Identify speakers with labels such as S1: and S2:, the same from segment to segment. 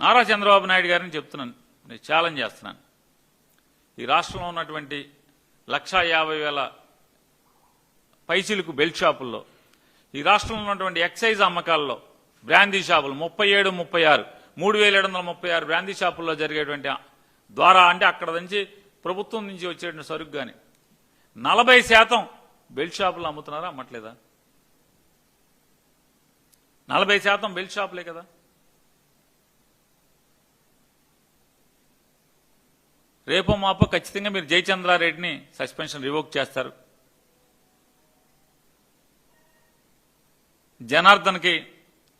S1: నారా చంద్రబాబు నాయుడు గారిని చెప్తున్నాను. నేను ఛాలెంజ్ చేస్తున్నాను. ఈ రాష్ట్రంలో ఉన్నటువంటి లక్షా యాభై వేల పైసీలకు బెల్ట్ షాపుల్లో ఈ రాష్ట్రంలో ఉన్నటువంటి ఎక్సైజ్ అమ్మకాల్లో బ్రాందీ షాపులు ముప్పై ఏడు ముప్పై ఆరు మూడు వేల ఏడు వందల ముప్పై ఆరు బ్రాందీ షాపుల్లో జరిగేటువంటి ద్వారా అంటే అక్కడ నుంచి ప్రభుత్వం నుంచి వచ్చేటువంటి సరుకు కానీ నలభై శాతం బెల్ట్ షాపులు అమ్ముతున్నారా? అమ్మట్లేదా? నలభై శాతం బెల్ట్ షాపులే కదా? రేపో మాపో ఖచ్చితంగా మీరు జయచంద్రారెడ్డిని సస్పెన్షన్ రివోక్ చేస్తారు. జనార్దన్కి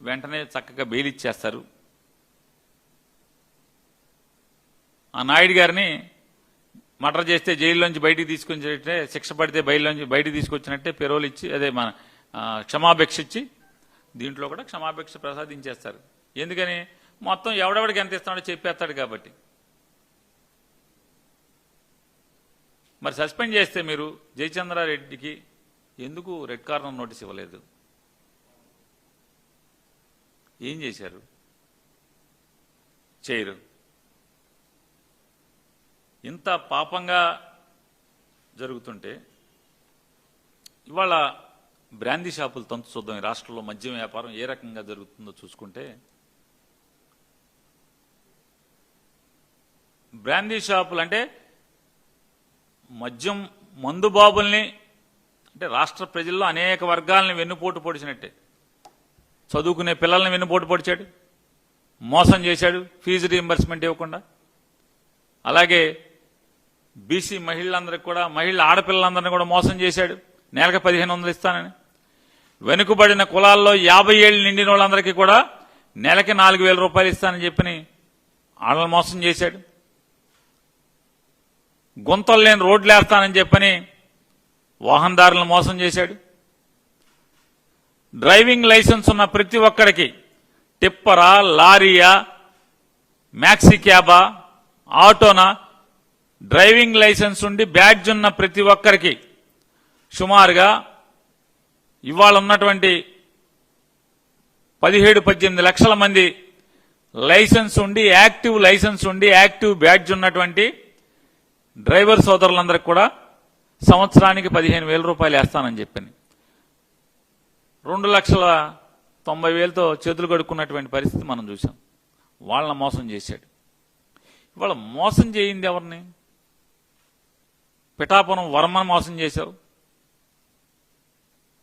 S1: వెంటనే చక్కగా బెయిల్ ఇచ్చేస్తారు ఆ నాయుడు గారిని మర్డర్ చేస్తే జైల్లోంచి బయటికి తీసుకొచ్చినట్టే శిక్ష పడితే బయలులోంచి బయటికి తీసుకొచ్చినట్టే పెరోల్ ఇచ్చి అదే మన క్షమాభిక్ష ఇచ్చి దీంట్లో కూడా క్షమాభిక్ష ప్రసాదించేస్తారు. ఎందుకని? మొత్తం ఎవడెవడికి ఎంత ఇస్తున్నాడో చెప్పేస్తాడు కాబట్టి. మరి సస్పెండ్ చేస్తే మీరు జయచంద్రారెడ్డికి ఎందుకు రెడ్ కార్నర్ నోటీస్ ఇవ్వలేదు? ఏం చేశారు? చేయరు. ఇంత పాపంగా జరుగుతుంటే ఇవాళ బ్రాందీ షాపులు తంతు చూద్దాం. ఈ రాష్ట్రంలో మద్యం వ్యాపారం ఏ రకంగా జరుగుతుందో చూసుకుంటే బ్రాందీ షాపులు అంటే మద్యం మందు బాబుల్ని అంటే రాష్ట్ర ప్రజల్లో అనేక వర్గాలని వెన్నుపోటు పొడిచినట్టే. చదువుకునే పిల్లల్ని వెన్నుపోటు పొడిచాడు. మోసం చేశాడు. ఫీజు రీఎంబర్స్మెంట్ ఇవ్వకుండా. అలాగే బీసీ మహిళలందరికీ కూడా మహిళ ఆడపిల్లలందరినీ కూడా మోసం చేశాడు. నెలకు పదిహేను వందలు ఇస్తానని. వెనుకబడిన కులాల్లో యాభై ఏళ్ళు నిండిన వాళ్ళందరికీ కూడా నెలకి నాలుగు వేల రూపాయలు ఇస్తానని చెప్పని వాళ్ళని మోసం చేశాడు. గుంతలు లేని రోడ్లు వేస్తానని చెప్పని వాహనదారులను మోసం చేశాడు. డ్రైవింగ్ లైసెన్స్ ఉన్న ప్రతి ఒక్కడికి టిప్పరా లారీయా మ్యాక్సీ క్యాబా ఆటోనా డ్రైవింగ్ లైసెన్స్ ఉండి బ్యాడ్జ్ ఉన్న ప్రతి ఒక్కరికి సుమారుగా ఇవాళ ఉన్నటువంటి పదిహేడు పద్దెనిమిది లక్షల మంది లైసెన్స్ ఉండి యాక్టివ్ లైసెన్స్ ఉండి యాక్టివ్ బ్యాడ్జ్ ఉన్నటువంటి డ్రైవర్ సోదరులందరికీ కూడా సంవత్సరానికి పదిహేను వేల రూపాయలు వేస్తానని చెప్పింది రెండు లక్షల తొంభై వేలతో చేతులు కడుక్కున్నటువంటి పరిస్థితి మనం చూసాం వాళ్ళని మోసం చేశాడు. ఇవాళ మోసం చేయింది ఎవరిని? పిఠాపురం వర్మను మోసం చేశావు.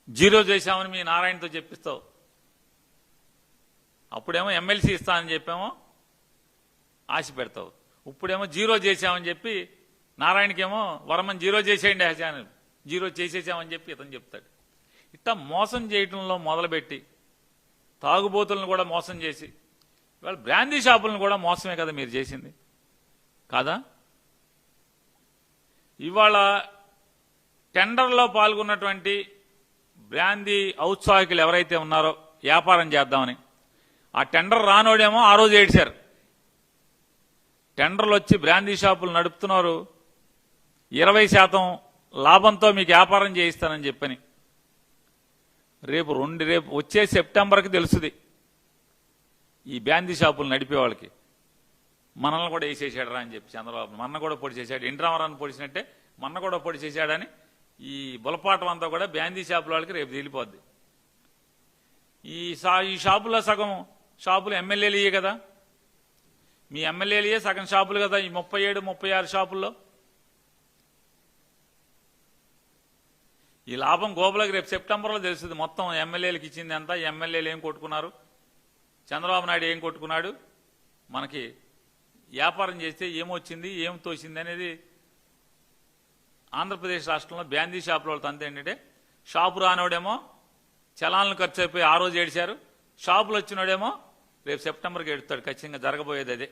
S1: జీరో చేశామని మీ నారాయణతో చెప్పిస్తావు. అప్పుడేమో ఎమ్మెల్సీ ఇస్తానని చెప్పామో ఆశ పెడతావు. ఇప్పుడేమో జీరో చేశామని చెప్పి నారాయణకేమో వరమని జీరో చేసేయండి ఆశాను జీరో చేసేసామని చెప్పి ఇతను చెప్తాడు. ఇట్లా మోసం చేయటంలో మొదలుపెట్టి తాగుబోతులను కూడా మోసం చేసి ఇవాళ బ్రాందీ షాపులను కూడా మోసమే కదా మీరు చేసింది. కాదా? ఇవాళ టెండర్లో పాల్గొన్నటువంటి బ్రాందీ ఔత్సాహికులు ఎవరైతే ఉన్నారో వ్యాపారం చేద్దామని ఆ టెండర్ రానోడేమో ఆ రోజు ఏడ్చారు. టెండర్లు వచ్చి బ్రాందీ షాపులు నడుపుతున్నారు. ఇరవై శాతం లాభంతో మీకు వ్యాపారం చేయిస్తానని చెప్పని. రేపు రెండు రేపు వచ్చే సెప్టెంబర్కి తెలుస్తుంది ఈ బ్యాందీ షాపులు నడిపే వాళ్ళకి. మనల్ని కూడా వేసేసాడరా అని చెప్పి చంద్రబాబు. మన్న కూడా పొడి చేశాడు. ఎన్ పొడిచినట్టే మన్న కూడా పొడి చేశాడని ఈ బులపాటం అంతా కూడా బ్యాందీ షాపుల వాళ్ళకి రేపు తేలిపోద్ది. ఈ షా ఈ షాపులో సగం షాపులు ఎమ్మెల్యేలు కదా. మీ ఎమ్మెల్యేలయే సగం షాపులు కదా. ఈ ముప్పై ఏడు ముప్పై ఆరు షాపుల్లో ఈ లాభం గోపులకు రేపు సెప్టెంబర్లో తెలుస్తుంది. మొత్తం ఎమ్మెల్యేలకు ఇచ్చింది ఎంత? ఎమ్మెల్యేలు ఏం కొట్టుకున్నారు? చంద్రబాబు నాయుడు ఏం కొట్టుకున్నాడు? మనకి వ్యాపారం చేస్తే ఏమొచ్చింది ఏం తోసింది అనేది ఆంధ్రప్రదేశ్ రాష్ట్రంలో బ్యాందీ షాపుల వాళ్ళతో అంతే ఏంటంటే షాపు రానోడేమో చలాన్లు ఖర్చు అయిపోయి ఆ రోజు ఏడిచారు. షాపులు వచ్చినోడేమో రేపు సెప్టెంబర్కి ఎడుతాడు ఖచ్చితంగా జరగబోయేది అదే.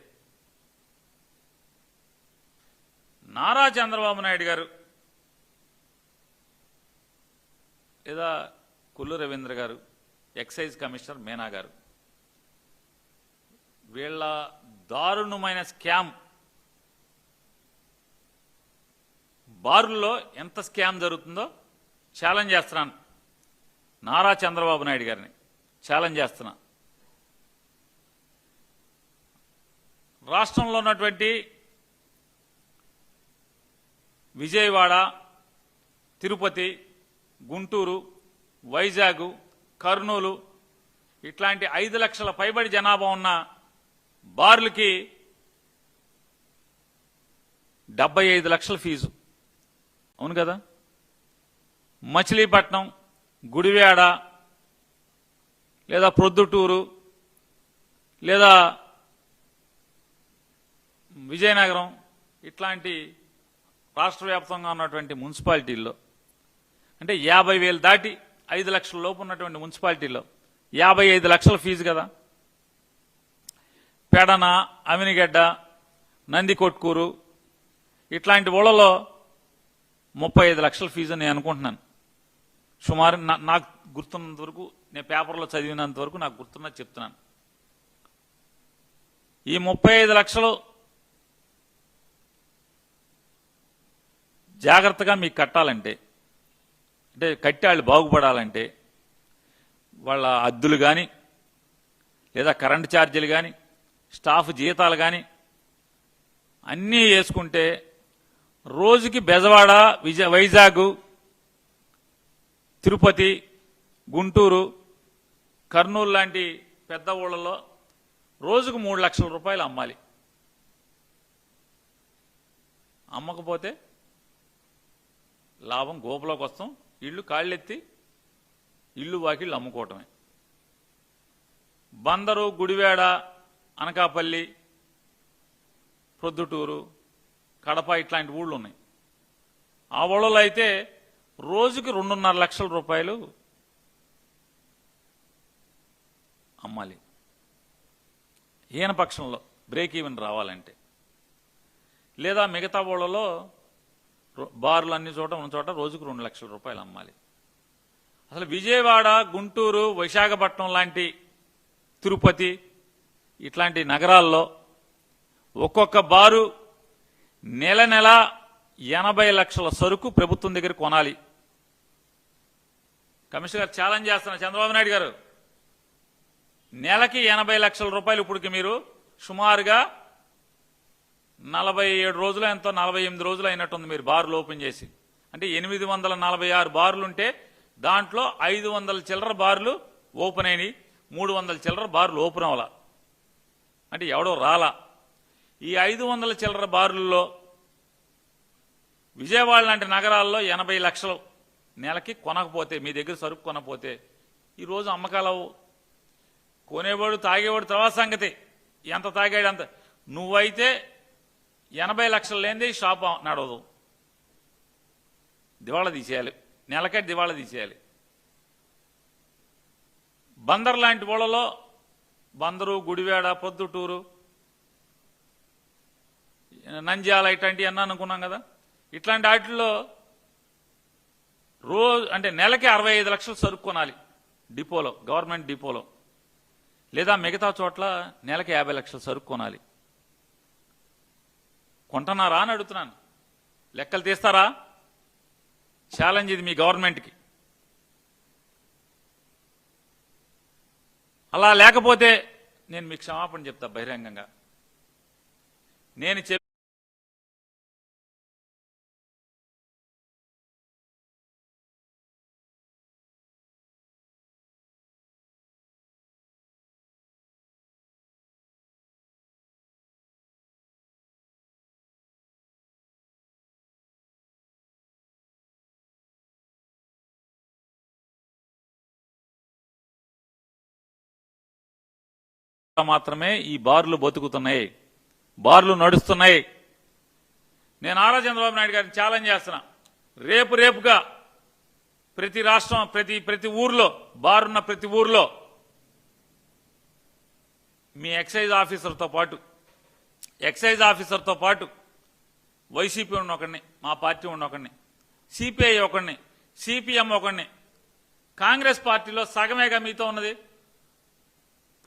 S1: నారా చంద్రబాబు నాయుడు గారు లేదా కొల్లు రవీంద్ర గారు ఎక్సైజ్ కమిషనర్ మీనా గారు. వీళ్ళ దారుణమైన స్కామ్. బారుల్లో ఎంత స్కామ్ జరుగుతుందో ఛాలెంజ్ చేస్తున్నాను. నారా చంద్రబాబు నాయుడు గారిని ఛాలెంజ్ చేస్తున్నా. రాష్ట్రంలో ఉన్నటువంటి విజయవాడ తిరుపతి గుంటూరు వైజాగ్ కర్నూలు ఇట్లాంటి ఐదు లక్షల పైబడి జనాభా ఉన్న బార్లకి డెబ్బై ఐదు లక్షల ఫీజు. అవును కదా? మచిలీపట్నం గుడివాడ లేదా ప్రొద్దుటూరు లేదా విజయనగరం ఇట్లాంటి రాష్ట్ర వ్యాప్తంగా ఉన్నటువంటి మున్సిపాలిటీల్లో అంటే యాభై వేలు దాటి ఐదు లక్షల లోపు ఉన్నటువంటి మున్సిపాలిటీలో యాభై ఐదు లక్షల ఫీజు కదా. పెడన అమినిగడ్డ నందికొట్కూరు ఇట్లాంటి ఊళ్ళలో ముప్పై ఐదు లక్షల ఫీజు అని నేను అనుకుంటున్నాను. సుమారు నా- నాకు గుర్తున్నంత వరకు నేను పేపర్లో చదివినంత వరకు నాకు గుర్తున్నది చెప్తున్నాను. ఈ ముప్పై ఐదు లక్షలు జాగ్రత్తగా మీకు కట్టాలంటే అంటే కట్టాళ్ళు బాగుపడాలంటే వాళ్ళ అద్దులు కానీ లేదా కరెంటు ఛార్జీలు కానీ స్టాఫ్ జీతాలు కానీ అన్నీ వేసుకుంటే రోజుకి బెజవాడ విజయ వైజాగ్ తిరుపతి గుంటూరు కర్నూలు లాంటి పెద్ద ఊళ్ళలో రోజుకు మూడు లక్షల రూపాయలు అమ్మాలి. అమ్మకపోతే లాభం గోపులోకి వస్తాం. ఇల్లు కాళ్ళెత్తి ఇల్లు వాకిళ్ళు అమ్ముకోవటమే. బందరు గుడివేడ అనకాపల్లి ప్రొద్దుటూరు కడప ఇట్లాంటి ఊళ్ళు ఉన్నాయి ఆ ఊళ్ళలో అయితే రోజుకి రెండున్నర లక్షల రూపాయలు అమ్మాలి. ఈయన పక్షంలో బ్రేక్ ఈవెన్ రావాలంటే. లేదా మిగతా ఊళ్ళలో బార్లు అన్ని చోట ఉన్న చోట రోజుకు రెండు లక్షల రూపాయలు అమ్మాలి. అసలు విజయవాడ గుంటూరు విశాఖపట్నం లాంటి తిరుపతి ఇట్లాంటి నగరాల్లో ఒక్కొక్క బారు నెల నెల ఎనభై లక్షల సరుకు ప్రభుత్వం దగ్గర కొనాలి. కమిషనర్ గారు ఛాలెంజ్ చేస్తున్న చంద్రబాబు నాయుడు గారు నెలకి ఎనభై లక్షల రూపాయలు ఇప్పటికి మీరు సుమారుగా నలభై ఏడు రోజులు ఎంతో నలభై ఎనిమిది రోజులు అయినట్టుంది మీరు బార్లు ఓపెన్ చేసి. అంటే ఎనిమిది వందల నలభై ఆరు బార్లు ఉంటే దాంట్లో ఐదు వందల చిల్లర బార్లు ఓపెన్ అయినాయి మూడు వందల చిల్లర బార్లు ఓపెన్ అవ్వాల. అంటే ఎవడో రాలా. ఈ ఐదు వందల చిల్లర బార్లలో విజయవాడ లాంటి నగరాల్లో ఎనభై లక్షలు నెలకి కొనకపోతే మీ దగ్గర సరుకు కొనకపోతే ఈరోజు అమ్మకాలవు. కొనేవాడు తాగేవాడు తర్వాత సంగతి. ఎంత తాగాడు అంత నువ్వైతే ఎనభై లక్షలు లేనిదే షాప్ నడవదు. దివాళా తీసేయాలి. నెలకే దివాళా తీసేయాలి. బందర్ లాంటి ఊళ్ళలో బందరు గుడివేడ పొద్దుటూరు నంద్యాల ఇట్లాంటివి అన్నా అనుకున్నాం కదా. ఇట్లాంటి వాటిల్లో రోజు అంటే నెలకి అరవై ఐదు లక్షలు సరుకు కొనాలి. డిపోలో గవర్నమెంట్ డిపోలో. లేదా మిగతా చోట్ల నెలకి యాభై లక్షలు సరుకు కొనాలి. కొంటున్నారా అని అడుగుతున్నాను. లెక్కలు తీస్తారా? ఛాలెంజ్ ఇది మీ గవర్నమెంట్కి. అలా లేకపోతే నేను మీకు క్షమాపణ చెప్తా బహిరంగంగా. నేను మాత్రమే ఈ బార్లు బతుకుతున్నాయి. బార్లు నడుస్తున్నాయి. నేను ఆరా చంద్రబాబు నాయుడు గారిని ఛాలెంజ్ చేస్తున్నా. రేపు రేపుగా ప్రతి రాష్ట్రం ప్రతి ప్రతి ఊర్లో బారున్న ప్రతి ఊర్లో మీ ఎక్సైజ్ ఆఫీసర్తో పాటు ఎక్సైజ్ ఆఫీసర్తో పాటు వైసీపీ ఉన్న ఒకడిని మా పార్టీ ఉన్న ఒకడిని సిపిఐ ఒకడిని సిపిఎం ఒకడిని కాంగ్రెస్ పార్టీలో సగమేగా మీతో ఉన్నది.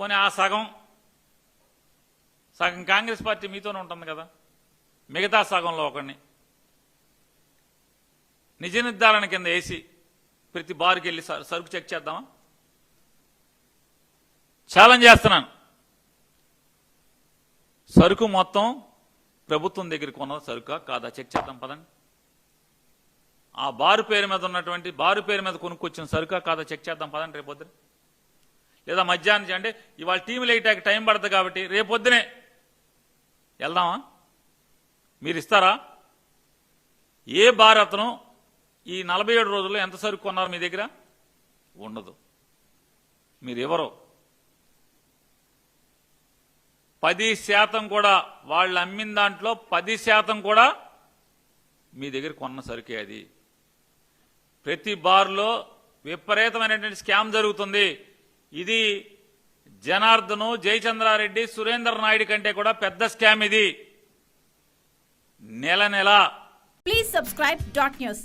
S1: పోనీ ఆ సగం సగం కాంగ్రెస్ పార్టీ మీతోనే ఉంటుంది కదా. మిగతా సగంలో ఒకరిని నిజ నిర్ధారణ కింద వేసి ప్రతి బార్కి వెళ్ళి సరుకు చెక్ చేద్దామా? ఛాలెంజ్ చేస్తున్నాను. సరుకు మొత్తం ప్రభుత్వం దగ్గర కొన్న సరుకా? కాదా? చెక్ చేద్దాం పదండి. ఆ బారు పేరు మీద ఉన్నటువంటి బారు పేరు మీద కొనుక్కొచ్చిన సరుకా కాదా? చెక్ చేద్దాం పదండి రేపొద్దున. లేదా మధ్యాహ్నం అంటే ఇవాళ టీం లేటాక టైం పడుతుంది కాబట్టి రేపొద్దునే వెళ్దామా? మీరు ఇస్తారా ఏ భారతను ఈ నలభై ఏడు రోజుల్లో ఎంత సరుకు కొన్నారు మీ దగ్గర? ఉండదు. మీరు ఎవరు పది శాతం కూడా వాళ్ళు అమ్మిన దాంట్లో పది శాతం కూడా మీ దగ్గర కొన్న సరుకే అది. ప్రతి బార్లో విపరీతమైనటువంటి స్కామ్ జరుగుతుంది. ఇది జనార్దను జయచంద్రారెడ్డి సురేందర్ నాయుడు కంటే కూడా పెద్ద స్కామ్ ఇది. నెల నెల.
S2: Please subscribe dot news